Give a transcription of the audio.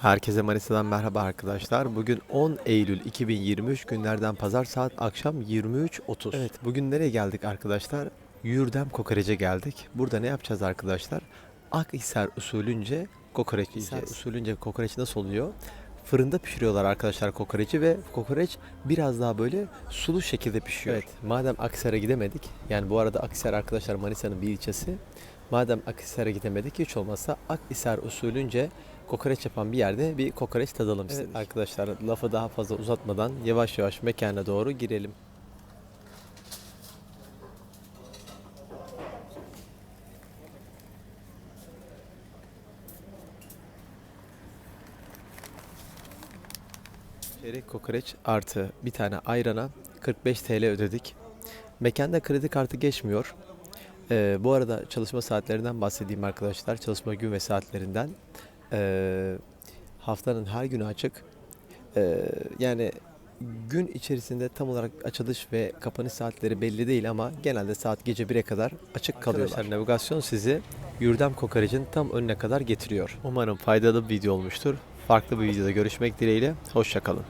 Herkese Manisa'dan merhaba arkadaşlar. Bugün 10 Eylül 2023 günlerden pazar saat akşam 23.30. Evet bugün nereye geldik arkadaşlar? Yurdem Kokoreç'e geldik. Burada ne yapacağız arkadaşlar? Akhisar usulünce kokoreç yiyeceğiz. usulünce kokoreç nasıl oluyor? Fırında pişiriyorlar arkadaşlar kokoreçi ve kokoreç biraz daha böyle sulu şekilde pişiyor. Evet, madem Akhisar'a gidemedik, yani bu arada Akhisar arkadaşlar Manisa'nın bir ilçesi. Madem Akhisar'a gidemedik hiç olmazsa Akhisar usulünce kokoreç yapan bir yerde bir kokoreç tadalım istedik. arkadaşlar lafı daha fazla uzatmadan yavaş yavaş mekana doğru girelim. Çeyrek kokoreç artı bir tane ayrana 45 TL ödedik. Mekanda kredi kartı geçmiyor. Ee, bu arada çalışma saatlerinden bahsedeyim arkadaşlar. Çalışma gün ve saatlerinden. Ee, haftanın her günü açık. Ee, yani gün içerisinde tam olarak açılış ve kapanış saatleri belli değil ama genelde saat gece 1'e kadar açık kalıyorlar. Arkadaşlar navigasyon sizi Yurdam Kokoreç'in tam önüne kadar getiriyor. Umarım faydalı bir video olmuştur. Farklı bir videoda görüşmek dileğiyle. Hoşçakalın.